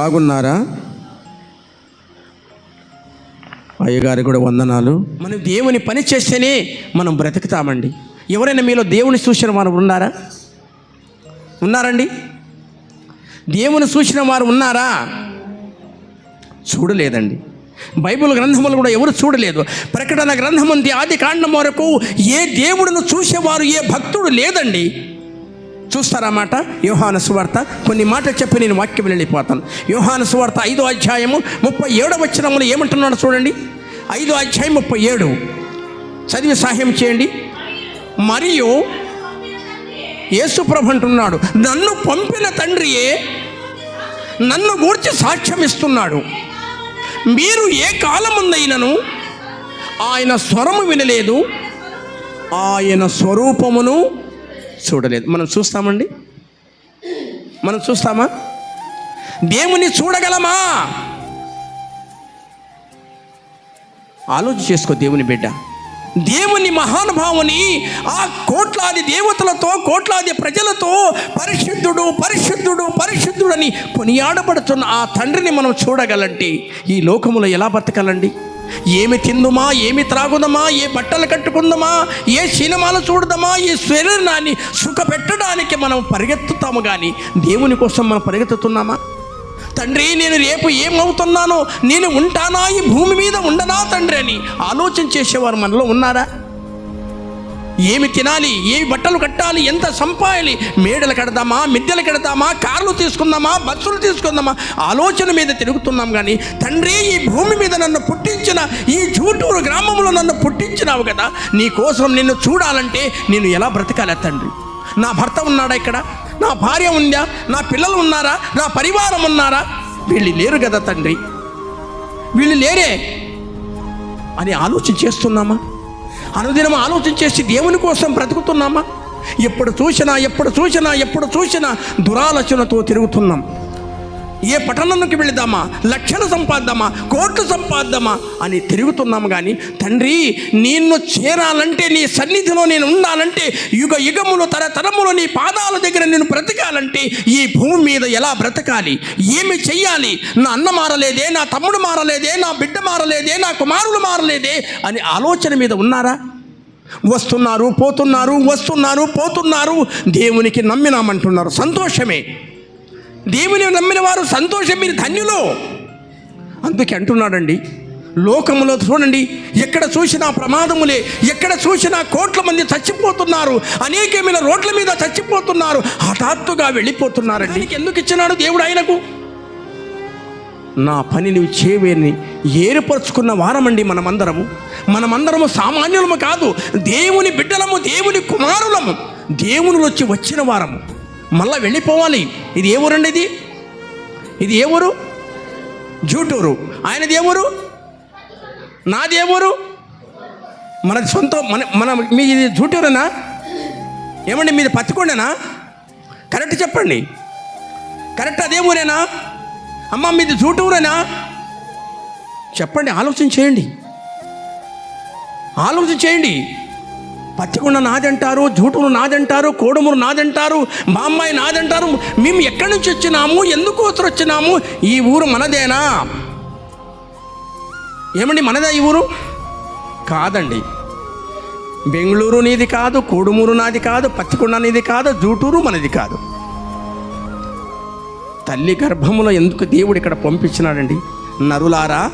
బాగున్నారా? అయ్యగారి కూడా వందనాలు. మనం దేవుని పని చేస్తేనే మనం బ్రతుకుతామండి. ఎవరైనా మీలో దేవుని చూసిన వారు ఉన్నారా? ఉన్నారండి? దేవుని చూసిన వారు ఉన్నారా? చూడలేదండి. బైబిల్ గ్రంథములు కూడా ఎవరు చూడలేదు. ప్రకటన గ్రంథం ఉంది ఆది కాండం వరకు ఏ దేవుడును చూసేవారు ఏ భక్తుడు లేదండి. చూస్తారన్నమాట? మాట యోహాను సువార్త. కొన్ని మాటలు చెప్పి నేను వాక్యం వెళ్ళిపోతాను. యోహాను సువార్త ఐదో అధ్యాయము ముప్పై ఏడవ వచ్చినములు ఏమంటున్నాడు చూడండి. ఐదో అధ్యాయం ముప్పై ఏడు. చదివి సహాయం చేయండి. మరియు యేసుప్రభు అంటున్నాడు నన్ను పంపిన తండ్రియే నన్ను గూర్చి సాక్ష్యం ఇస్తున్నాడు. మీరు ఏ కాలముందైనను ఆయన స్వరము వినలేదు. ఆయన స్వరూపమును చూడలేదు. మనం చూస్తామండి? మనం చూస్తామా? దేవుని చూడగలమా? ఆలోచన చేసుకో దేవుని బిడ్డ. దేవుని మహానుభావుని ఆ కోట్లాది దేవతలతో కోట్లాది ప్రజలతో పరిశుద్ధుడు పరిశుద్ధుడు పరిశుద్ధుడని కొనియాడబడుతున్న ఆ తండ్రిని మనం చూడగలంటే ఈ లోకములో ఎలా బతకాలండి? ఏమి తిందుమా ఏమి త్రాగుదమా ఏ బట్టలు కట్టుకుందామా ఏ సినిమాలు చూడదామా ఈ శరీరాన్ని సుఖపెట్టడానికి మనం పరిగెత్తుతాము కానీ దేవుని కోసం మనం పరిగెత్తుతున్నామా? తండ్రి నేను రేపు ఏమవుతున్నానో నేను ఉంటానా ఈ భూమి మీద ఉండనా తండ్రి అని ఆలోచన చేసేవారు మనలో ఉన్నారా? ఏమి తినాలి? ఏమి బట్టలు కట్టాలి? ఎంత సంపాయాలి? మేడలు కడదామా? మిద్దెలు కడదామా? కార్లు తీసుకుందామా? బస్సులు తీసుకుందామా? ఆలోచన మీద తిరుగుతున్నాం కానీ తండ్రి ఈ భూమి మీద నన్ను పుట్టించిన ఈ జూటూరు గ్రామంలో నన్ను పుట్టించినావు కదా నీ కోసం నిన్ను చూడాలంటే నేను ఎలా బ్రతకాలి తండ్రి? నా భర్త ఉన్నాడా ఇక్కడ? నా భార్య ఉందా? నా పిల్లలు ఉన్నారా? నా పరివారం ఉన్నారా? వీళ్ళు లేరు కదా తండ్రి. వీళ్ళు లేరే అని ఆలోచన చేస్తున్నామా? అనుదినం ఆలోచన చేసి దేవుని కోసం బ్రతుకుతున్నామా? ఎప్పుడు చూసినా ఎప్పుడు చూసినా ఎప్పుడు చూసినా దురాలోచనతో తిరుగుతున్నాం. ఏ పట్టణంలోకి వెళదామా? లక్షలు సంపాద్దామా కోట్లు సంపాద్దామా అని తిరుగుతున్నాము కానీ తండ్రి నిన్ను చేరాలంటే నీ సన్నిధిలో నేను ఉండాలంటే యుగ యుగములు తరతరములు నీ పాదాల దగ్గర నేను బ్రతకాలంటే ఈ భూమి మీద ఎలా బ్రతకాలి? ఏమి చెయ్యాలి? నా అన్న మారలేదే నా తమ్ముడు మారలేదే నా బిడ్డ మారలేదే నా కుమారుడు మారలేదే అని ఆలోచన మీద ఉన్నారా? వస్తున్నారు పోతున్నారు వస్తున్నారు పోతున్నారు. దేవునికి నమ్మినామంటున్నారు. సంతోషమే. దేవుని నమ్మిన వారు సంతోషం మీరు ధన్యులు. అందుకే అంటున్నాడండి లోకములో చూడండి ఎక్కడ చూసినా ప్రమాదములే ఎక్కడ చూసినా కోట్ల మంది చచ్చిపోతున్నారు అనేకమైన రోడ్ల మీద చచ్చిపోతున్నారు హఠాత్తుగా వెళ్ళిపోతున్నారండి. ఎందుకు ఇచ్చినాడు దేవుడు ఆయనకు? నా పని నువ్వు చేయవేని ఏర్పరచుకున్న వారమండి మనమందరము. మనమందరము సామాన్యులము కాదు దేవుని బిడ్డలము దేవుని కుమారులము. దేవుని వచ్చి వచ్చిన వారము. మళ్ళా వెళ్ళిపోవాలి. ఇది ఏ ఊరండి ఇది? ఇది ఏ ఊరు? జూటూరు. ఆయనది ఏ ఊరు? నాది ఏ ఊరు? మన సొంత మన మన మీ ఇది జూటూరేనా ఏమండి మీది పత్తికొండేనా? కరెక్ట్ చెప్పండి. కరెక్ట్ అదే ఊరేనా? అమ్మ మీది జూటూరేనా చెప్పండి ఆలోచన చేయండి. ఆలోచన చేయండి. పత్తికొండ నాదంటారు జూటూరు నాదంటారు కోడుమూరు నాదంటారు మా అమ్మాయి నాదంటారు. మేము ఎక్కడి నుంచి వచ్చినాము? ఎందుకోసం వచ్చినాము ఈ ఊరు మనదేనా? ఏమండి మనదా ఈ ఊరు? కాదండి. బెంగళూరు నీది కాదు కోడుమూరు నాది కాదు పచ్చికొండ నీది కాదు జూటూరు మనది కాదు. తల్లి గర్భములో ఎందుకు దేవుడు ఇక్కడ పంపించినాడండి? నరులారా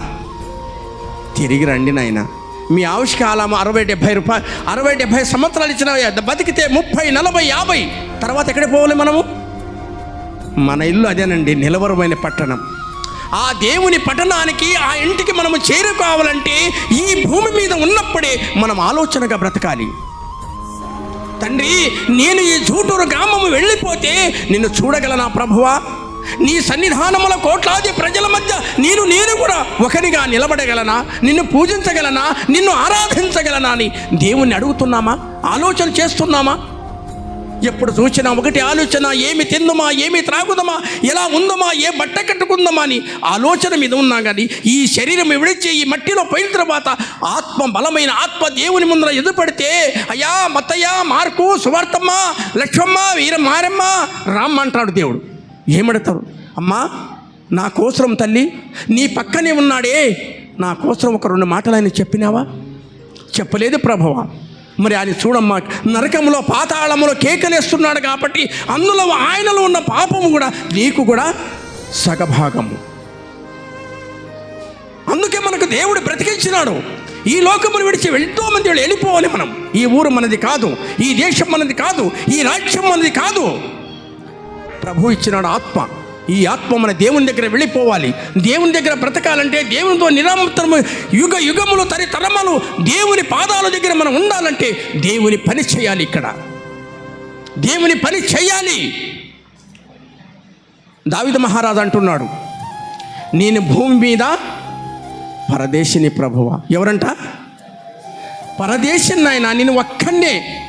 తిరిగి రండి నాయన. మీ ఆవిష్కాలం అరవై డెబ్భై రూపాయలు అరవై డెబ్భై సంవత్సరాలు ఇచ్చిన బతికితే ముప్పై నలభై యాభై. తర్వాత ఎక్కడికి పోవాలి మనము? మన ఇల్లు అదేనండి నిలవరమైన పట్టణం. ఆ దేవుని పట్టణానికి ఆ ఇంటికి మనము చేరుకోవాలంటే ఈ భూమి మీద ఉన్నప్పుడే మనం ఆలోచనగా బ్రతకాలి. తండ్రి నేను ఈ జూటూరు గ్రామము వెళ్ళిపోతే నిన్ను చూడగలనా ప్రభువా? నీ సన్నిధానముల కోట్లాది ప్రజల మధ్య నేను నేను కూడా ఒకరిగా నిలబడగలనా? నిన్ను పూజించగలనా? నిన్ను ఆరాధించగలనా అని దేవుణ్ణి అడుగుతున్నామా? ఆలోచన చేస్తున్నామా? ఎప్పుడు చూసినా ఒకటి ఆలోచన ఏమి తిందుమా ఏమి త్రాగుదమా ఎలా ఉందమా ఏ బట్ట కట్టుకుందామా అని ఆలోచన మీద ఉన్నా కానీ ఈ శరీరం విడిచి ఈ మట్టిలో పోయిన తర్వాత ఆత్మ బలమైన ఆత్మ దేవుని ముందర ఎదుపడితే అయ్యా మత్తయ్య మార్కు సువార్తమ్మ లక్ష్మమ్మ వీర మారమ్మ రామ్మ అంటాడు దేవుడు. ఏమడతారు అమ్మా నా కోసరం తల్లి నీ పక్కనే ఉన్నాడే. నా కోసం ఒక రెండు మాటలు ఆయన చెప్పినావా? చెప్పలేదు ప్రభువ. మరి ఆయన చూడమ్మా నరకంలో పాతాళములో కేకలేస్తున్నాడు కాబట్టి అందులో ఆయనలో ఉన్న పాపము కూడా నీకు కూడా సగభాగము. అందుకే మనకు దేవుడు బ్రతికించినాడు. ఈ లోకమును విడిచి ఎంతో మంది వెళ్ళిపోవాలి మనం. ఈ ఊరు మనది కాదు ఈ దేశం మనది కాదు ఈ రాజ్యం మనది కాదు. ప్రభు ఇచ్చినాడు ఆత్మ. ఈ ఆత్మ మన దేవుని దగ్గర వెళ్ళిపోవాలి. దేవుని దగ్గర బ్రతకాలంటే దేవునితో నిరంతరము యుగ యుగములు తరి తరములు దేవుని పాదాల దగ్గర మనం ఉండాలంటే దేవుని పని చేయాలి ఇక్కడ. దేవుని పని చేయాలి. దావిద మహారాజు అంటున్నాడు నేను భూమి మీద పరదేశిని ప్రభువ. ఎవరంట? పరదేశం నాయన నేను ఒక్కడే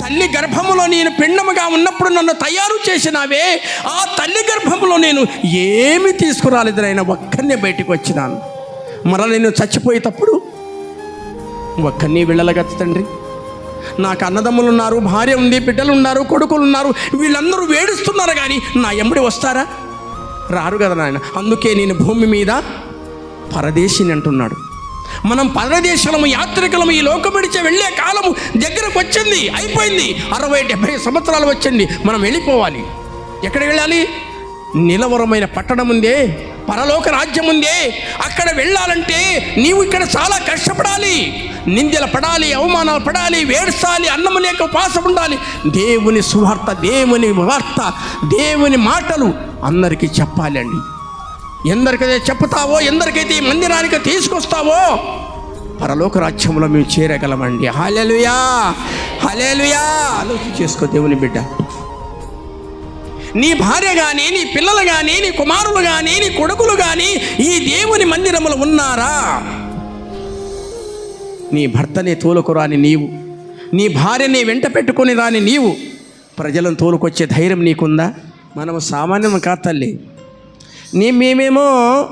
తల్లి గర్భములో నేను పిండముగా ఉన్నప్పుడు నన్ను తయారు చేసినావే ఆ తల్లి గర్భములో నేను ఏమి తీసుకురాలేదు నాయన ఒక్కనే వచ్చినాను. మరల నేను చచ్చిపోయేటప్పుడు ఒక్కరిని వెళ్ళలగచ్చు తండ్రి. నాకు అన్నదమ్ములు ఉన్నారు భార్య ఉంది బిడ్డలు ఉన్నారు కొడుకులు ఉన్నారు వీళ్ళందరూ వేడుస్తున్నారు కానీ నా ఎంబడి వస్తారా? రారు కదా నాయన అందుకే నేను భూమి మీద పరదేశిని అంటున్నాడు. మనం పరదేశము యాత్రికులము ఈ లోకం విడిచి వెళ్ళే కాలము దగ్గరకు వచ్చింది అయిపోయింది. అరవై డెబ్బై సంవత్సరాలు వచ్చింది మనం వెళ్ళిపోవాలి. ఎక్కడ వెళ్ళాలి? నిలవరమైన పట్టణం ఉందే పరలోక రాజ్యం ఉందే అక్కడ వెళ్ళాలంటే నీవు ఇక్కడ చాలా కష్టపడాలి. నిందెలు పడాలి అవమానాలు పడాలి వేడ్చాలి అన్నము లేక ఉపాసం ఉండాలి. దేవుని సువార్త దేవుని వార్త దేవుని మాటలు అందరికీ చెప్పాలి అండి ఎందరికైతే చెప్తావో ఎందరికైతే ఈ మందిరానికి తీసుకొస్తావో పరలోక రాజ్యంలో మేము చేరగలమండి. హలెలుయా హలెలుయా ఆలోచన చేసుకో దేవుని బిడ్డ. నీ భార్య కానీ నీ పిల్లలు కానీ నీ కుమారులు కానీ నీ కొడుకులు కానీ ఈ దేవుని మందిరములు ఉన్నారా? నీ భర్తని తోలుకురాని నీవు నీ భార్యని వెంట పెట్టుకుని రాని నీవు ప్రజలను తోలుకొచ్చే ధైర్యం నీకుందా? మనము సామాన్యం కాదు తల్లి. నీ మేమేమో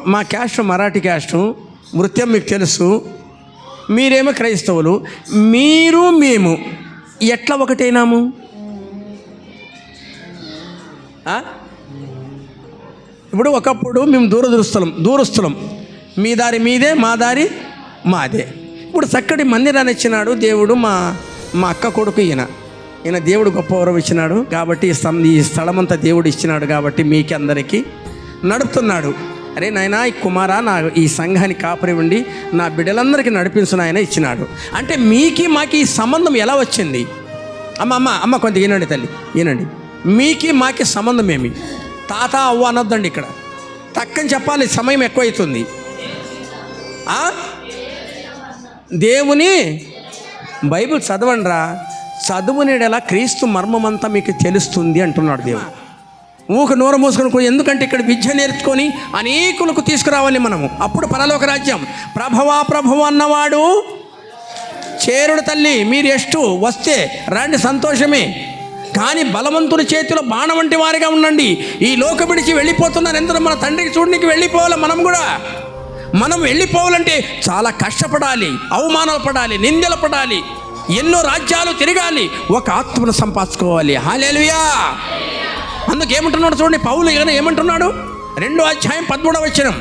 మా క్యాస్ట్ మరాఠీ క్యాస్టు. నృత్యం మీకు తెలుసు. మీరేమో క్రైస్తవులు. మీరు మేము ఎట్లా ఒకటైనాము? ఇప్పుడు ఒకప్పుడు మేము దూరదృస్తులం దూరస్తులం మీ దారి మీదే మా దారి మాదే. ఇప్పుడు చక్కటి మందిరాన్ని ఇచ్చినాడు దేవుడు మా మా అక్క కొడుకు ఈయన. ఈయన దేవుడు గొప్ప వరం ఇచ్చినాడు కాబట్టి ఈ స్థలం ఈ దేవుడు ఇచ్చినాడు కాబట్టి మీకు అందరికీ నడుపుతున్నాడు. అరే నాయనా ఈ కుమారా నా ఈ సంఘాన్ని కాపరి ఉండి నా బిడ్డలందరికీ నడిపించిన ఆయన ఇచ్చినాడు. అంటే మీకి మాకి ఈ సంబంధం ఎలా వచ్చింది? అమ్మ అమ్మ అమ్మ కొంత ఈనండి తల్లి ఈనండి మీకి మాకి సంబంధం ఏమి? తాత అవ్వ అనొద్దండి ఇక్కడ. తక్కని చెప్పాలి సమయం ఎక్కువైతుంది. ఆ? దేవుని బైబిల్ చదవండిరా చదువునేడలా క్రీస్తు మర్మమంతా మీకు తెలుస్తుంది అంటున్నాడు దేవుడు. ఊక నోరు మూసుకొని ఎందుకంటే ఇక్కడ విద్య నేర్చుకొని అనేకులకు తీసుకురావాలి మనము. అప్పుడు పరలోక రాజ్యం. ప్రభవా ప్రభు అన్నవాడు. చేరుడు తల్లి మీరు ఎష్టు? వస్తే రండి సంతోషమే. కానీ బలవంతుని చేతిలో బాణం వంటి వారిగా ఉండండి. ఈ లోక విడిచి వెళ్ళిపోతున్నారు ఎందరో మన తండ్రికి చూడడానికి వెళ్ళిపోవాలి మనం కూడా. మనం వెళ్ళిపోవాలంటే చాలా కష్టపడాలి అవమానాలు పడాలి నిందలు పడాలి. ఎన్నో రాజ్యాలు తిరగాలి. ఒక ఆత్మను సంపాదించుకోవాలి. హాలేలుయా అందుకు ఏమంటున్నాడు చూడండి పౌలు ఇక ఏమంటున్నాడు? రెండో అధ్యాయం పదమూడవ వచ్చినం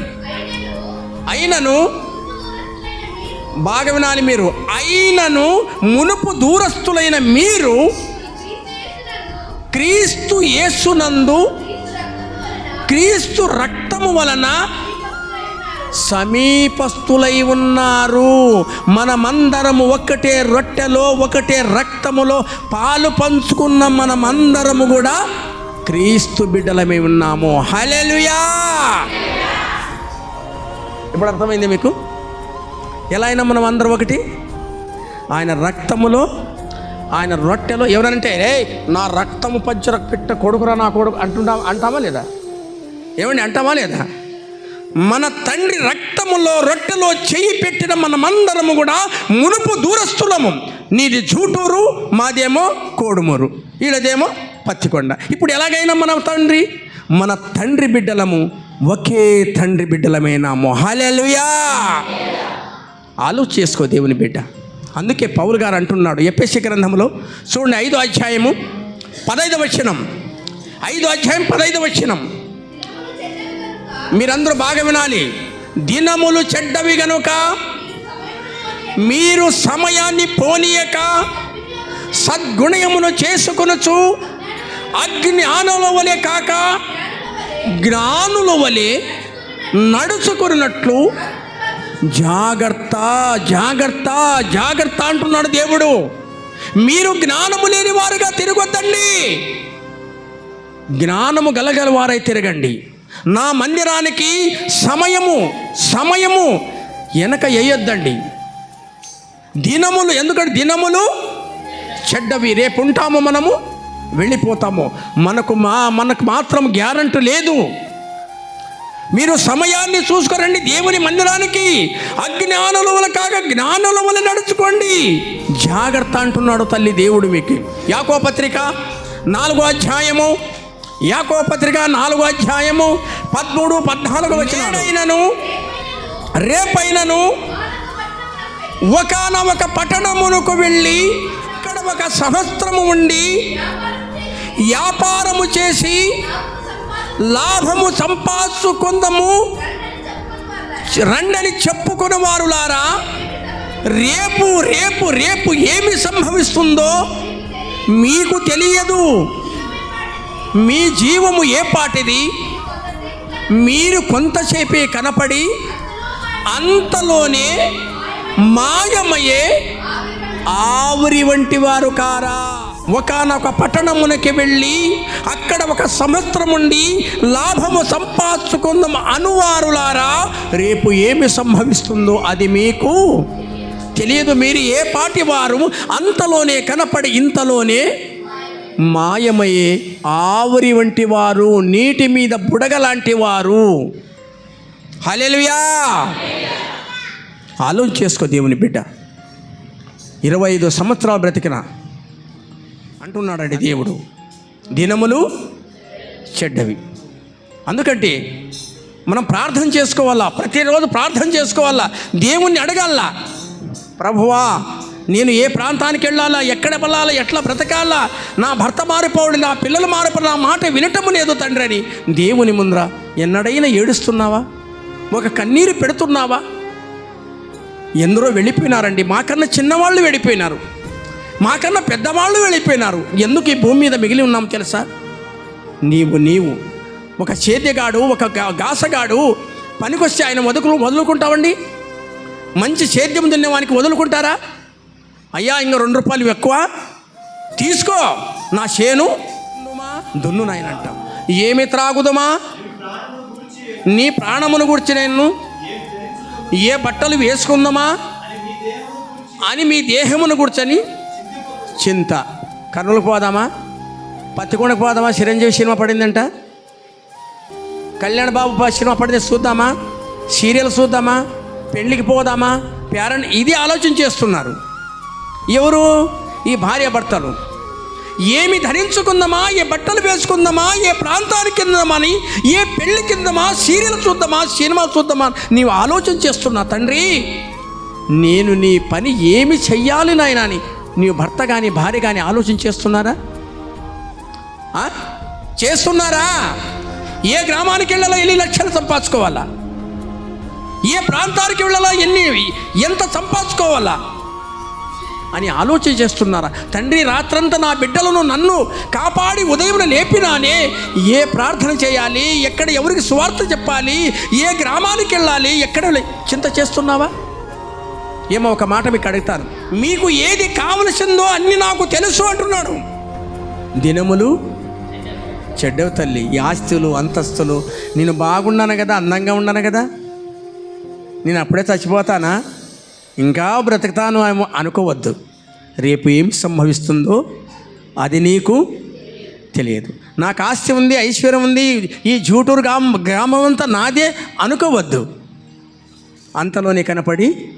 అయినను బాగా వినాలి మీరు. అయినను మునుపు దూరస్తులైన మీరు క్రీస్తు యేసునందు క్రీస్తు రక్తము వలన సమీపస్తులై ఉన్నారు. మనమందరము ఒకటే రొట్టెలో ఒకటే రక్తములో పాలు పంచుకున్న మనమందరము కూడా క్రీస్తు బిడ్డలమై ఉన్నాము. హలెలుయా ఇప్పుడు అర్థమైంది మీకు? ఎలా అయినా మనం అందరం ఒకటి? ఆయన రక్తములో ఆయన రొట్టెలో ఎవరంటే రే నా రక్తము పంచర పిట్ట కొడుకురా నా కొడుకు అంటుంటా అంటామా లేదా? ఏమండి అంటామా లేదా? మన తండ్రి రక్తములో రొట్టెలో చేయి పెట్టిన మనమందరము కూడా మునుపు దూరస్తులము నీది జూటూరు మాదేమో కోడుమూరు. వీళ్ళదేమో పత్తికొండ ఇప్పుడు ఎలాగైనా మన తండ్రి మన తండ్రి బిడ్డలము ఒకే తండ్రి బిడ్డలమైన? మొహాలెలుయా ఆలోచన చేసుకో దేవుని బిడ్డ. అందుకే పౌలు గారు అంటున్నాడు ఎపిఎస్సి గ్రంథంలో చూడండి ఐదో అధ్యాయము పదైదు వచనం. ఐదో అధ్యాయం పదైదు వచనం. మీరందరూ బాగా వినాలి. దినములు చెడ్డవి గనుక మీరు సమయాన్ని పోనీయక సద్గుణయమును చేసుకొనొచ్చు అజ్ఞానుల వలె కాక జ్ఞానుల వలె నడుచుకున్నట్లు జాగ్రత్త జాగ్రత్త జాగ్రత్త అంటున్నాడు దేవుడు. మీరు జ్ఞానము లేని వారుగా తిరగొద్దండి. జ్ఞానము గలగల వారై తిరగండి. నా మందిరానికి సమయము సమయము వెనక వేయొద్దండి. దినములు ఎందుకంటే దినములు చెడ్డవి. రేపు ఉంటాము మనము. వెళ్ళిపోతాము. మనకు మా మనకు మాత్రం గ్యారంటీ లేదు. మీరు సమయాన్ని చూసుకురండి దేవుని మందిరానికి. అజ్ఞానుల వల్ల కాక జ్ఞానుల వల్ల నడుచుకోండి. జాగ్రత్త అంటున్నాడు తల్లి దేవుడు మీకు. యాకో పత్రిక నాలుగో అధ్యాయము. యాకో పత్రిక నాలుగో అధ్యాయము పదమూడు పద్నాలుగు వచ్చినను రేపైనను ఒకన ఒక పట్టణమునకు వెళ్ళి అక్కడ ఒక సంవత్సరము ఉండి వ్యాపారము చేసి లాభము సంపాదించుకుందము. రండని చెప్పుకున్న వారులారా రేపు రేపు రేపు ఏమి సంభవిస్తుందో మీకు తెలియదు. మీ జీవము ఏ పాటిది? మీరు కొంతసేపే కనపడి అంతలోనే మాయమయ్యే ఆవిరి వంటి వారు కారా. ఒకనొక పట్టణమునకి వెళ్ళి అక్కడ ఒక సంవత్సరం ఉండి లాభము సంపాదించుకుందాం అనువారులారా రేపు ఏమి సంభవిస్తుందో అది మీకు తెలియదు. మీరు ఏ పాటి వారు అంతలోనే కనపడి ఇంతలోనే మాయమయ్యే ఆవిరి వంటి వారు నీటి మీద బుడగ లాంటి వారు. హలెలుయా ఆలోచన చేసుకో దేవుని బిడ్డ. ఇరవై ఐదు సంవత్సరాలు బ్రతికినా అంటున్నాడండి దేవుడు. దినములు చెడ్డవి. అందుకంటే మనం ప్రార్థన చేసుకోవాలా? ప్రతిరోజు ప్రార్థన చేసుకోవాలా? దేవుణ్ణి అడగాలా? ప్రభువా నేను ఏ ప్రాంతానికి వెళ్ళాలా? ఎక్కడ వెళ్ళాలా? ఎట్లా బ్రతకాలా? నా భర్త మారిపోవడం నా పిల్లలు మారిపోవడం నా మాట వినటము లేదు తండ్రి అని దేవుని ముందర ఎన్నడైనా ఏడుస్తున్నావా? ఒక కన్నీరు పెడుతున్నావా? ఎందరో వెళ్ళిపోయినారండి. మాకన్నా చిన్నవాళ్ళు వెళ్ళిపోయినారు. మాకన్నా పెద్దవాళ్ళు వెళ్ళిపోయినారు. ఎందుకు ఈ భూమి మీద మిగిలి ఉన్నాం తెలుసా? నీవు నీవు ఒక సేద్యగాడు ఒక గాసగాడు పనికొస్తే ఆయన వదులు వదులుకుంటామండి మంచి సేద్యం తినేవానికి వదులుకుంటారా అయ్యా ఇంక రెండు రూపాయలు ఎక్కువ? తీసుకో నా చేను. దున్ను నాయన అంటాం. ఏమి త్రాగుదమా? నీ ప్రాణమును గురించి నేను. ఏ బట్టలు వేసుకుందామా? అని మీ దేహమును కూర్చొని చింత. కర్నూలుకు పోదామా? పత్తికొండకు పోదామా? చిరంజీవి సినిమా పడిందంట. కళ్యాణ్ బాబు సినిమా పడింది చూద్దామా? సీరియల్ చూద్దామా? పెళ్ళికి పోదామా? పేరెంట్ ఇది ఆలోచన చేస్తున్నారు. ఎవరు? ఈ భార్య భర్తలు. ఏమి ధరించుకుందామా? ఏ బట్టలు వేసుకుందామా? ఏ ప్రాంతానికి అని? ఏ పెళ్ళి కిందమా సీరియల్ చూద్దామా? సినిమా చూద్దామా? నీవు ఆలోచన చేస్తున్నా తండ్రి. నేను నీ పని ఏమి చెయ్యాలి నాయన అని నీ భర్త కానీ భార్య కానీ ఆలోచన చేస్తున్నారా చేస్తున్నారా? ఏ గ్రామానికి వెళ్ళాలో ఎన్ని లక్షలు సంపాదించుకోవాలా? ఏ ప్రాంతానికి వెళ్ళాలా ఎన్ని ఎంత సంపాదించుకోవాలా? అని ఆలోచన చేస్తున్నారా? తండ్రి రాత్రంతా నా బిడ్డలను నన్ను కాపాడి ఉదయం లేపినానే ఏ ప్రార్థన చేయాలి? ఎక్కడ ఎవరికి సువార్త చెప్పాలి? ఏ గ్రామానికి వెళ్ళాలి? ఎక్కడ చింత చేస్తున్నావా? ఏమో ఒక మాట మీకు అడుగుతాను. మీకు ఏది కావలసిందో అన్ని నాకు తెలుసు అంటున్నాడు. దినములు చెడ్డవు తల్లి ఈ ఆస్తులు అంతస్తులు నేను బాగున్నాను కదా అందంగా ఉన్నాను కదా? నేను అప్పుడే చచ్చిపోతానా? ఇంకా బ్రతుకుతాను ఏమో అనుకోవద్దు. రేపు ఏం సంభవిస్తుందో అది నీకు తెలియదు. నాకు ఆస్తి ఉంది ఐశ్వర్యం ఉంది ఈ జూటూరు గ్రామం గ్రామం అంతా నాదే అనుకోవద్దు. అంతలోనే కనపడి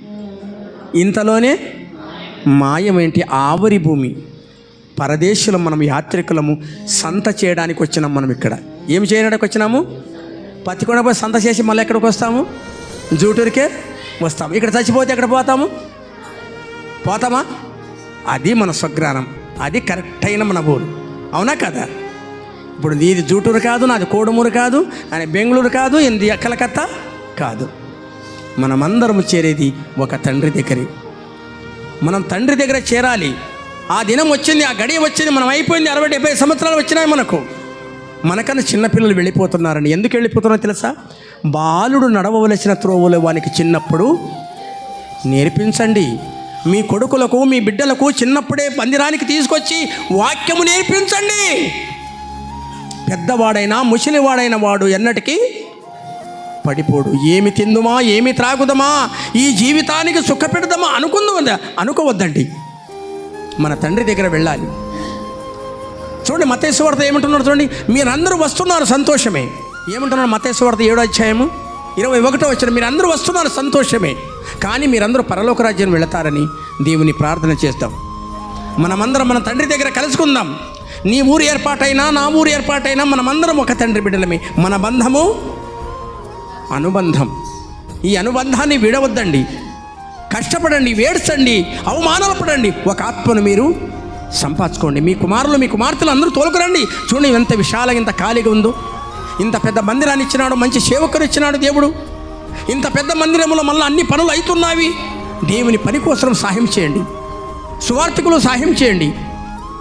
ఇంతలోనే మాయమేంటి? ఆవరి భూమి. పరదేశులం మనం యాత్రికులము సంత చేయడానికి వచ్చినాం మనం ఇక్కడ. ఏమి చేయడానికి వచ్చినాము? పత్తికొండ పోయి సంత చేసి మళ్ళీ ఎక్కడికి వస్తాము? జూటూరికే వస్తాము. ఇక్కడ చచ్చిపోతే ఎక్కడ పోతాము? పోతామా? అది మన స్వగ్రానం అది కరెక్ట్ అయిన మన ఊరు. అవునా కదా? ఇప్పుడు నీది జూటూరు కాదు నాది కోడుమూరు కాదు అని బెంగళూరు కాదు ఇది కలకత్తా కాదు. మనమందరము చేరేది ఒక తండ్రి దగ్గరే. మనం తండ్రి దగ్గర చేరాలి. ఆ దినం వచ్చింది ఆ గడియ వచ్చింది మనం అయిపోయింది అరవై డెబ్బై సంవత్సరాలు వచ్చినాయి మనకు. మనకన్నా చిన్నపిల్లలు వెళ్ళిపోతున్నారండి. ఎందుకు వెళ్ళిపోతున్నారో తెలుసా? బాలుడు నడవవలసిన త్రోవలు వానికి చిన్నప్పుడు నేర్పించండి. మీ కొడుకులకు మీ బిడ్డలకు చిన్నప్పుడే మందిరానికి తీసుకొచ్చి వాక్యము నేర్పించండి. పెద్దవాడైనా ముసలివాడైన వాడు ఎన్నటికీ పడిపోడు. ఏమి తిందుమా ఏమి త్రాగుదమా ఈ జీవితానికి సుఖపెడదామా అనుకుందా అనుకోవద్దండి. మన తండ్రి దగ్గర వెళ్ళాలి. చూడండి మతేశ్వార్త ఏమంటున్నారు చూడండి మీరందరూ వస్తున్నారు సంతోషమే. ఏమంటున్నారు మతేశ్వార్త ఏడో అధ్యాయము? ఇరవై ఒకటో వచ్చిన మీరందరూ వస్తున్నారు సంతోషమే కానీ మీరందరూ పరలోక రాజ్యం వెళతారని దేవుని ప్రార్థన చేస్తాం మనమందరం మన తండ్రి దగ్గర కలుసుకుందాం. నీ ఊరు ఏర్పాటైనా నా ఊరు ఏర్పాటైనా మనమందరం ఒక తండ్రి బిడ్డలమే. మన బంధము అనుబంధం. ఈ అనుబంధాన్ని విడవద్దండి. కష్టపడండి వేడ్చండి అవమానాలు పడండి ఒక ఆత్మను మీరు సంపాదించుకోండి. మీ కుమారులు మీ కుమార్తెలు అందరూ తోలుకురండి. చూడండి ఎంత విశాలంగా ఇంత ఖాళీగా ఉందో. ఇంత పెద్ద మందిరాన్ని ఇచ్చినాడు మంచి సేవకులు ఇచ్చినాడు దేవుడు. ఇంత పెద్ద మందిరంలో మళ్ళీ అన్ని పనులు అవుతున్నావి దేవుని పని కోసం సహాయం చేయండి. సువార్థకులు సహాయం చేయండి.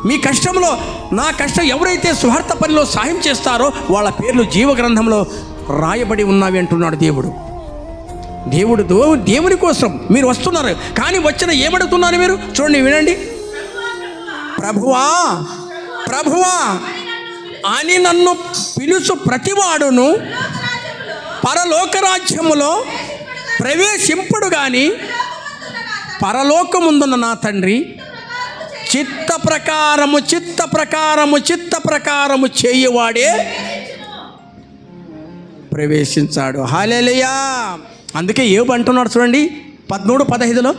మీ కష్టంలో నా కష్టం ఎవరైతే సువార్థ పనిలో సహాయం చేస్తారో వాళ్ళ పేర్లు జీవ గ్రంథంలో రాయబడి ఉన్నావి అంటున్నాడు దేవుడు. దేవుడు దేవుని కోసం మీరు వస్తున్నారు. కానీ వచ్చిన ఏమడుతున్నారు మీరు? చూడండి వినండి. ప్రభువా ప్రభువా అని నన్ను పిలుచు ప్రతివాడును పరలోక రాజ్యములో ప్రవేశింపడు కానీ పరలోకముందున్న నా తండ్రి చిత్త ప్రకారము చిత్త ప్రకారము చిత్త ప్రకారము చేయువాడే ప్రవేశించాడు. హాలేలయ్యా అందుకే ఏబు అంటున్నాడు చూడండి పదమూడు పదహైదులో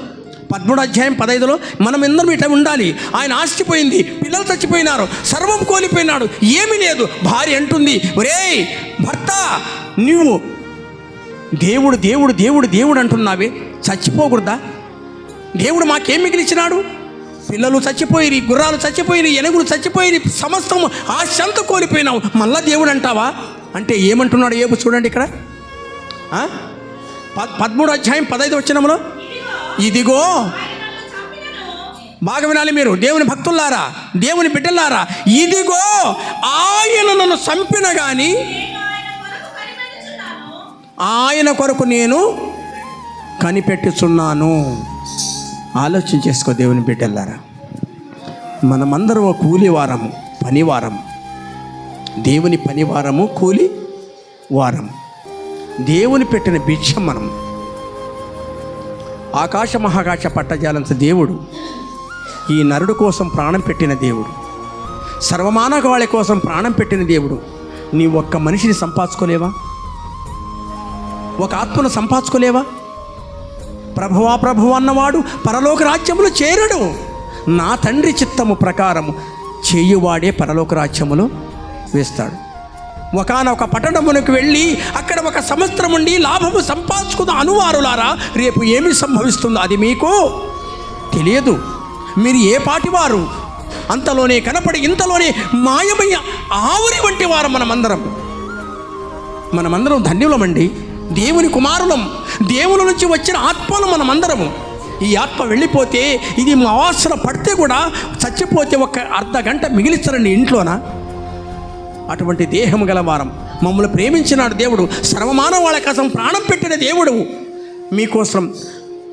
పదమూడు అధ్యాయం పదహైదులో మనం అందరం ఇట్లా ఉండాలి. ఆయన ఆశిపోయింది పిల్లలు చచ్చిపోయినారు. సర్వం కోల్పోయినాడు. ఏమీ లేదు. భార్య అంటుంది ఒరేయ్ భర్త నువ్వు దేవుడు దేవుడు దేవుడు దేవుడు అంటున్నావే. చచ్చిపోకూడదా? దేవుడు మాకేం మిగిలిచ్చినాడు? పిల్లలు చచ్చిపోయి గుర్రాలు చచ్చిపోయి ఎనుగులు చచ్చిపోయి సమస్తము ఆశంత కోల్పోయినావు. మళ్ళా దేవుడు అంటావా? అంటే ఏమంటున్నాడు ఏబు చూడండి ఇక్కడ. పదమూడు అధ్యాయం పదహైదు వచ్చినములో ఇదిగో బాగా వినాలి మీరు దేవుని భక్తులారా దేవుని బిడ్డలారా ఇదిగో ఆయన నన్ను చంపిన కానీ ఆయన కొరకు నేను కనిపెట్టుచున్నాను. ఆలోచన చేసుకో దేవుని బిడ్డలారా. మనమందరం కూలివారము కూలి పనివారము. దేవుని పనివారము కూలి వారం దేవుని పెట్టిన భిక్షం మనం ఆకాశ మహాకాశ పట్టజాలంత దేవుడు. ఈ నరుడు కోసం ప్రాణం పెట్టిన దేవుడు. సర్వమానవాళి కోసం ప్రాణం పెట్టిన దేవుడు. నీ ఒక్క మనిషిని సంపాదించుకోలేవా? ఒక ఆత్మను సంపాదించుకోలేవా? ప్రభువా ప్రభు అన్నవాడు పరలోక రాజ్యములు చేరడు. నా తండ్రి చిత్తము ప్రకారము చేయువాడే పరలోక రాజ్యములో వేస్తాడు. ఒకనొక పట్టణమునకు వెళ్ళి అక్కడ ఒక సంవత్సరం ఉండి లాభము సంపాదించుకున్న అనువారులారా రేపు ఏమి సంభవిస్తుందో అది మీకు తెలియదు. మీరు ఏ పాటివారు? అంతలోనే కనపడి ఇంతలోనే మాయమయ్య ఆవురి వంటి వారు మనమందరం. మనమందరం ధన్యులమండి. దేవుని కుమారులం. దేవుని నుంచి వచ్చిన ఆత్మలు మనమందరము. ఈ ఆత్మ వెళ్ళిపోతే ఇది మా అవసరం పడితే కూడా చచ్చిపోతే ఒక అర్ధ గంట మిగిలిస్తారండి ఇంట్లోనా? అటువంటి దేహం గలవారం మమ్మల్ని ప్రేమించినాడు దేవుడు. సర్వమానవాళ కోసం ప్రాణం పెట్టిన దేవుడు. మీకోసం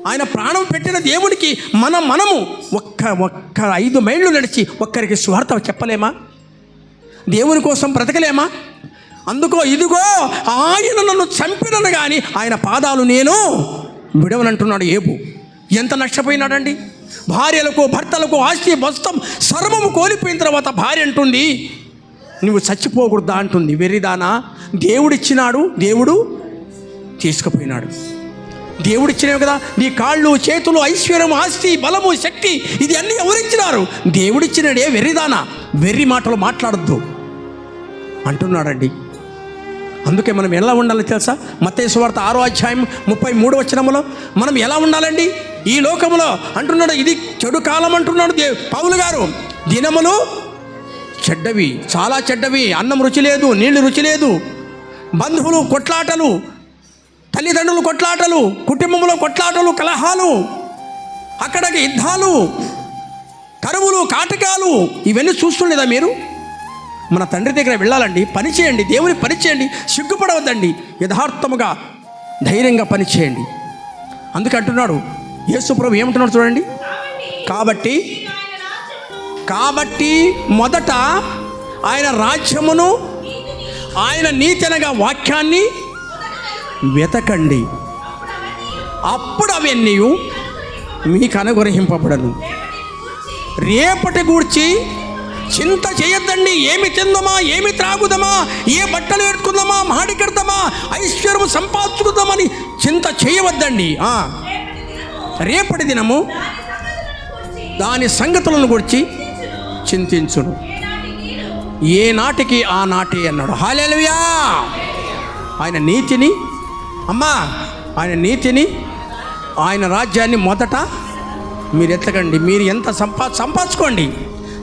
ఆయన ప్రాణం పెట్టిన దేవుడికి మన మనము ఒక్క ఒక్క ఐదు మైళ్ళు నడిచి ఒక్కరికి స్వార్థ చెప్పలేమా? దేవుని కోసం బ్రతకలేమా? అందుకో ఇదిగో ఆయన నన్ను చంపినను కానీ ఆయన పాదాలు నేను విడవనంటున్నాడు ఏబు. ఎంత నష్టపోయినాడండి? భార్యలకు భర్తలకు ఆస్తి మొత్తం సర్వము కోల్పోయిన తర్వాత భార్య అంటుంది నువ్వు చచ్చిపోకూడదా అంటుంది. వెర్రిదానా దేవుడిచ్చినాడు దేవుడు తీసుకుపోయినాడు. దేవుడిచ్చినవి కదా నీ కాళ్ళు చేతులు ఐశ్వర్యం ఆస్తి బలము శక్తి ఇది అన్నీ ఎవరిచ్చినారు? దేవుడిచ్చినాడే వెర్రిదానా. వెర్రి మాటలు మాట్లాడద్దు. అంటున్నాడండి. అందుకే మనం ఎలా ఉండాలో తెలుసా? మత్తయి వార్త ఆరో అధ్యాయం ముప్పై మూడు వచనములో మనం ఎలా ఉండాలండి? ఈ లోకములో అంటున్నాడు ఇది చెడు కాలం అంటున్నాడు దే పౌలు గారు. దినములు చెడ్డవి చాలా చెడ్డవి. అన్నం రుచి లేదు నీళ్ళు రుచి లేదు. బంధువులు కొట్లాటలు తల్లిదండ్రులు కొట్లాటలు కుటుంబంలో కొట్లాటలు కలహాలు అక్కడికి యుద్ధాలు కరువులు కాటకాలు ఇవన్నీ చూస్తుండేదా మీరు? మన తండ్రి దగ్గర వెళ్ళాలండి పని చేయండి దేవుని పని చేయండి సిగ్గుపడవద్దండి యథార్థముగా ధైర్యంగా పని చేయండి. అందుకే అంటున్నాడు యేసుప్రభు ఏమంటున్నాడు చూడండి? కాబట్టి కాబట్టి మొదట ఆయన రాజ్యమును ఆయన నీతనగా వాక్యాన్ని వెతకండి. అప్పుడు అవన్నీ మీకు అనుగ్రహింపబడను. రేపటి గూర్చి చింత చేయొద్దండి. ఏమి తిందమా? ఏమి త్రాగుదమా? ఏ బట్టలు ఎడుకుందామా మాడి కడతామా ఐశ్వర్యము సంపాదించుకుందామని చింత చేయవద్దండి. రేపటి దినము దాని సంగతులను గురించి చింతించును. ఏ నాటికి ఆ నాటి అన్నాడు. హాలెలుయా ఆయన నీతిని అమ్మా ఆయన నీతిని ఆయన రాజ్యాన్ని మొదట మీరు ఎత్తకండి. మీరు ఎంత సంపా సంపాదించుకోండి.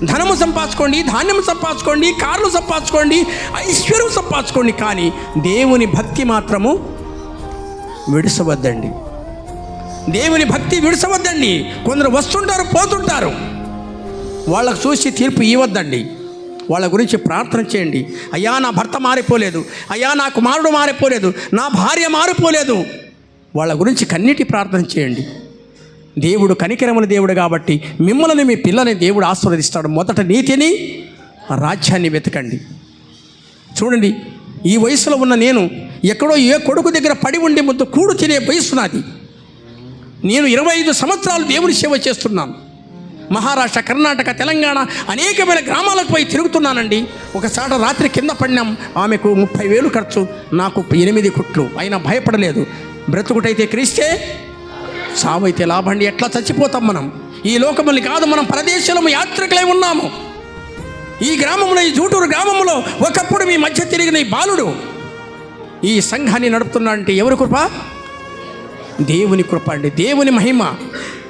ధనము సంపాదించుకోండి ధాన్యం సంపాదించుకోండి కార్లు సంపాదించుకోండి ఐశ్వర్యం సంపాదించుకోండి. కానీ దేవుని భక్తి మాత్రము విడిసవద్దండి దేవుని భక్తి విడిసవద్దండి కొందరు వస్తుంటారు పోతుంటారు. వాళ్ళకు చూసి తీర్పు ఇవ్వద్దండి. వాళ్ళ గురించి ప్రార్థన చేయండి. అయ్యా నా భర్త మారిపోలేదు. అయ్యా నా కుమారుడు మారిపోలేదు. నా భార్య మారిపోలేదు. వాళ్ళ గురించి కన్నీటి ప్రార్థన చేయండి. దేవుడు కనికరముల దేవుడు కాబట్టి మిమ్మల్ని మీ పిల్లని దేవుడు ఆశీర్వదిస్తాడు. మొదట నీతిని రాజ్యాన్ని వెతకండి. చూడండి ఈ వయసులో ఉన్న నేను ఎక్కడో ఏ కొడుకు దగ్గర పడి ఉండి ముద్దు కూడు తినే వయసు నాది. నేను ఇరవై ఐదు సంవత్సరాలు దేవుని సేవ చేస్తున్నాను. మహారాష్ట్ర కర్ణాటక తెలంగాణ అనేకమైన గ్రామాలకు పోయి తిరుగుతున్నానండి. ఒకసారి రాత్రి కింద పడినాం. ఆమెకు ముప్పై వేలు ఖర్చు నాకు ఎనిమిది కుట్లు. అయినా భయపడలేదు. బ్రతుకుటైతే క్రీస్తే సావైతే లాభండి. ఎట్లా చచ్చిపోతాం మనం? ఈ లోకములు కాదు మనం ప్రదేశంలో యాత్రికులై ఉన్నాము. ఈ గ్రామంలో ఈ జూటూరు గ్రామంలో ఒకప్పుడు మీ మధ్య తిరిగిన ఈ బాలుడు ఈ సంఘాన్ని నడుపుతున్నాడంటే ఎవరి కృప? దేవుని కృప అండి. దేవుని మహిమ.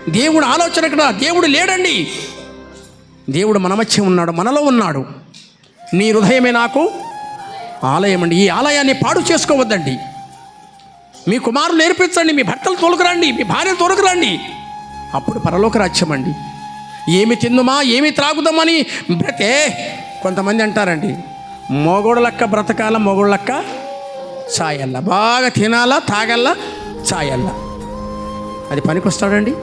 దేవుడు ఆలోచన ఇక్కడ దేవుడు లేడండి. దేవుడు మన మధ్య ఉన్నాడు మనలో ఉన్నాడు. నీ హృదయమే నాకు ఆలయం అండి. ఈ ఆలయాన్ని పాడు చేసుకోవద్దండి. మీ కుమారులు నేర్పించండి మీ భర్తలు తోలుకురండి మీ భార్యలు తోలుకురండి. అప్పుడు పరలోక రాజ్యం అండి. ఏమి తిందుమా ఏమి త్రాగుదామని బ్రతే కొంతమంది అంటారండి. మొగోళ్ళక్క బ్రతకాల మొగోళ్ళక్క చాయల్లా. బాగా తినాలా తాగల్లా చాయల్లా. అది పనికొస్తాడండి?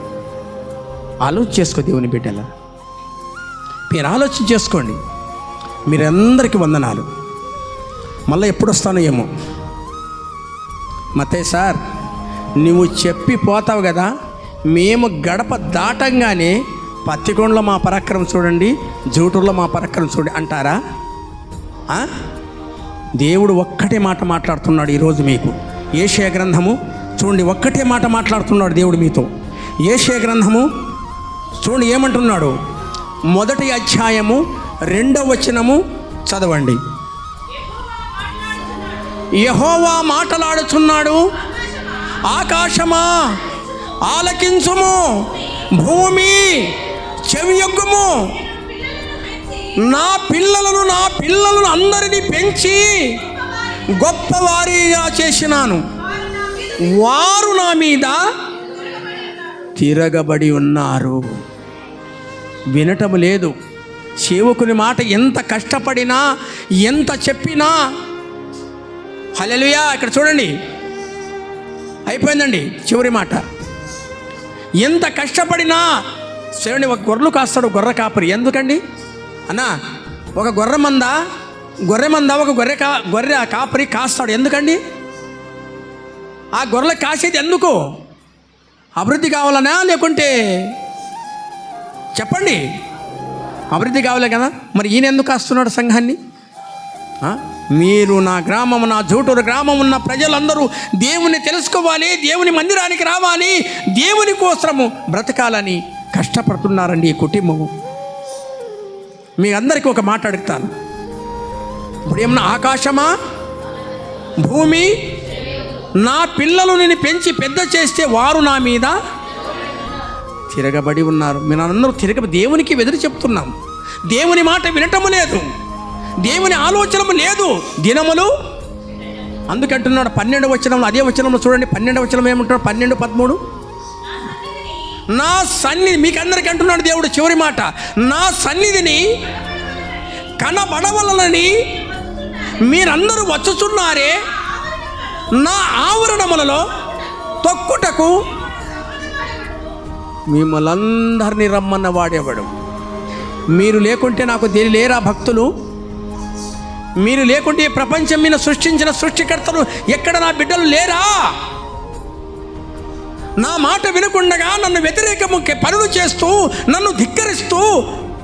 ఆలోచన చేసుకో దేవుని బిడ్డల. మీరు ఆలోచన చేసుకోండి. మీరందరికీ వందనాలు. మళ్ళీ ఎప్పుడు వస్తానో ఏమో. మతే సార్ నువ్వు చెప్పి పోతావు కదా మేము గడప దాటంగానే పత్తికొండలో మా పరాక్రమం చూడండి జూటూరులో మా పరాక్రమం చూడండి అంటారా? ఆ? దేవుడు ఒక్కటే మాట మాట్లాడుతున్నాడు ఈరోజు మీకు. ఏషియా గ్రంథము చూడండి ఒక్కటే మాట మాట్లాడుతున్నాడు దేవుడు మీతో. ఏషియా గ్రంథము చూడండి ఏమంటున్నాడు? మొదటి అధ్యాయము రెండవ వచనము చదవండి. యహోవా మాటలాడుచున్నాడు ఆకాశమా ఆలకించుము భూమి చెవియొగ్గుము. నా పిల్లలను నా పిల్లలను అందరినీ పెంచి గొప్పవారిగా చేసినాను. వారు నా మీద తిరగబడి ఉన్నారు. వినటం లేదు. సేవకుని మాట ఎంత కష్టపడినా ఎంత చెప్పినా హలెలుయా ఇక్కడ చూడండి. అయిపోయిందండి చివరి మాట. ఎంత కష్టపడినా చూడండి ఒక గొర్రెలు కాస్తాడు గొర్రె కాపరి. ఎందుకండి? అన్నా ఒక గొర్రె మంద గొర్రె మంద ఒక గొర్రె కా గొర్రె కాపరి కాస్తాడు. ఎందుకండి? ఆ గొర్రెలు కాసేది ఎందుకు? అభివృద్ధి కావాలనా లేకుంటే చెప్పండి. అభివృద్ధి కావాలే కదా? మరి ఈయన ఎందుకు వస్తున్నాడు సంఘాన్ని? మీరు నా గ్రామం నా జోటూరు గ్రామం ఉన్న ప్రజలందరూ దేవుని తెలుసుకోవాలి దేవుని మందిరానికి రావాలి దేవుని కోసము బ్రతకాలని కష్టపడుతున్నారండి ఈ కుటుంబము. మీ అందరికీ ఒక మాట అడుగుతాను. ఇప్పుడు ఏమన్నా ఆకాశమా? భూమి? నా పిల్లలు నేను పెంచి పెద్ద చేస్తే వారు నా మీద తిరగబడి ఉన్నారు. మీరు అందరూ తిరగ దేవునికి వెదురు చెప్తున్నాం దేవుని మాట వినటము లేదు. దేవుని ఆలోచనము లేదు. దినములు అందుకంటున్నాడు. పన్నెండు వచనంలో అదే వచనంలో చూడండి. పన్నెండు వచనం ఏమంటున్నాడు? పన్నెండు పదమూడు? నా సన్నిధి మీకు అందరికీ అంటున్నాడు దేవుడు చివరి మాట. నా సన్నిధిని కనబడవలనని మీరందరూ వచ్చుచున్నారే. నా ఆవరణములలో తొక్కుటకు మిమ్మల్ని అందరినీ రమ్మన్న వాడేవాడు? మీరు లేకుంటే నాకు దేని లేరా భక్తులు? మీరు లేకుంటే ఈ ప్రపంచం మీద సృష్టించిన సృష్టికర్తలు ఎక్కడ నా బిడ్డలు లేరా? నా మాట వినకుండగా నన్ను వ్యతిరేకము పనులు చేస్తూ నన్ను ధిక్కరిస్తూ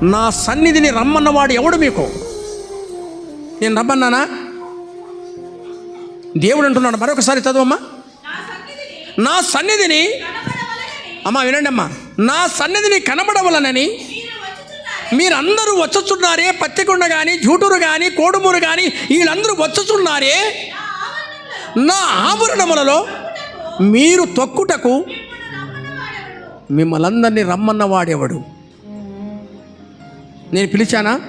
నా సన్నిధిని రమ్మన్నవాడు ఎవడు మీకు? నేను రమ్మన్నానా? దేవుడు అంటున్నాడు మరొకసారి చదవమ్మా. నా సన్నిధిని అమ్మా వినండి అమ్మా. నా సన్నిధిని కనబడవలనని మీరందరూ వచ్చుచున్నారే పత్తికొండ కానీ జూటూరు కానీ కోడుమూరు కానీ వీళ్ళందరూ వచ్చుచున్నారే. నా ఆభరణములలో మీరు తొక్కుటకు మిమ్మల్ని అందరినీ రమ్మన్న వాడేవాడు నేను పిలిచానా?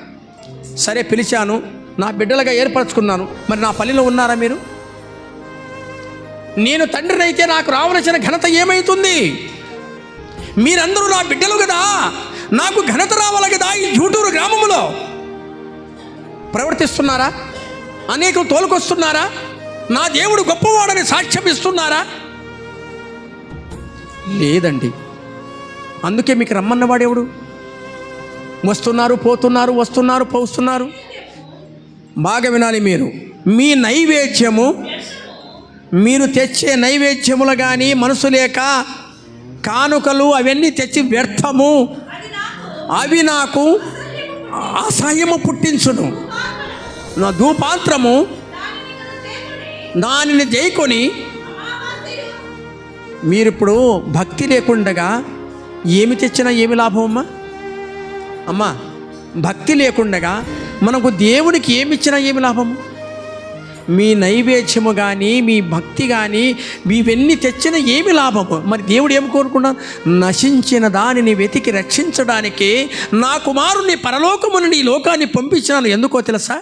సరే పిలిచాను. నా బిడ్డలుగా ఏర్పరచుకున్నాను. మరి నా పల్లెలో ఉన్నారా మీరు? నేను తండ్రినైతే నాకు రావలసిన ఘనత ఏమవుతుంది మీరందరూ నా బిడ్డలు కదా. నాకు ఘనత రావాలి కదా ఈ జూటూరు గ్రామంలో ప్రవర్తిస్తున్నారా? అనేకులు తోలుకొస్తున్నారా? నా దేవుడు గొప్పవాడని సాక్ష్యం ఇస్తున్నారా? లేదండి. అందుకే మీకు రమ్మన్నవాడెవడు వస్తున్నారు పోతున్నారు వస్తున్నారు పోస్తున్నారు. బాగా వినాలి మీరు. మీ నైవేద్యము మీరు తెచ్చే నైవేద్యములు కానీ మనసు లేక కానుకలు అవన్నీ తెచ్చి వ్యర్థము. అవి నాకు అసహ్యము పుట్టించును. నా ధూపాత్రము దానిని జైకొని మీరిప్పుడు భక్తి లేకుండగా ఏమి తెచ్చినా ఏమి లాభం అమ్మా అమ్మా భక్తి లేకుండగా మనకు దేవునికి ఏమి ఇచ్చినా ఏమి లాభము? మీ నైవేద్యము కానీ మీ భక్తి కానీ మీవన్నీ తెచ్చిన ఏమి లాభము? మరి దేవుడు ఏమి కోరుకున్నాడు నశించిన దానిని వెతికి రక్షించడానికి నా కుమారుని పరలోకమును ఈ లోకాన్ని పంపించినాను. ఎందుకో తెలుసా?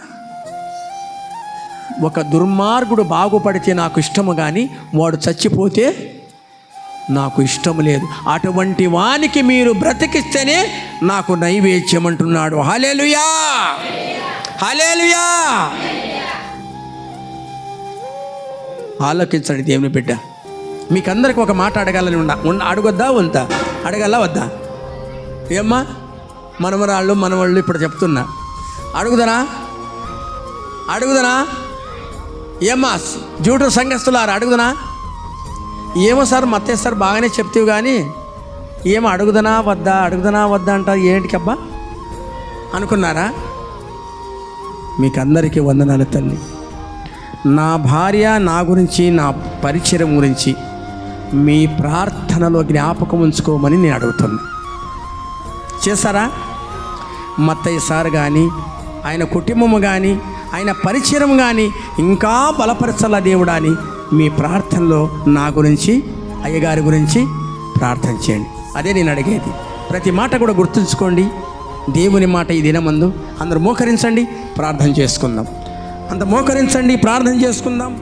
ఒక దుర్మార్గుడు బాగుపడితే నాకు ఇష్టము కానీ వాడు చచ్చిపోతే నాకు ఇష్టం లేదు. అటువంటి వానికి మీరు బ్రతికిస్తేనే నాకు నైవేద్యం అంటున్నాడు హలేలుయా హలేలుయా ఆలోచించండి దేవుని బిడ్డ. మీకందరికి ఒక మాట అడగాలని ఉండ ఉన్న అడగొద్దా వద్దా? అడగల్లా వద్దా? ఏమ్మా? మనవరాళ్ళు మనవాళ్ళు ఇప్పుడు చెప్తున్నా. అడుగుదనా? అడుగుదనా? ఏమ్మా జూటు సంఘస్తులారు అడుగుదనా? ఏమో సార్ మత్తే సార్ బాగానే చెప్తావు కానీ ఏమో అడుగుదనా వద్దా? అడుగుదనా వద్దా అంటారు ఏంటికబ్బా? అనుకున్నారా? మీకు అందరికీ వందనాలు తల్లి. నా భార్య నా గురించి నా పరిచయం గురించి మీ ప్రార్థనలో జ్ఞాపకం ఉంచుకోమని నేను అడుగుతున్నా. చేశారా? మత్తయ్య సార్ కానీ ఆయన కుటుంబము కానీ ఆయన పరిచయం కానీ ఇంకా బలపరచాల దేవుడా అని మీ ప్రార్థనలో నా గురించి అయ్యగారి గురించి ప్రార్థన చేయండి. అదే నేను అడిగేది. ప్రతి మాట కూడా గుర్తుంచుకోండి. దేవుని మాట ఈ దినమందు అందరూ మోకరించండి. ప్రార్థన చేసుకుందాం. అంత మోకరించండి ప్రార్థన చేసుకుందాం.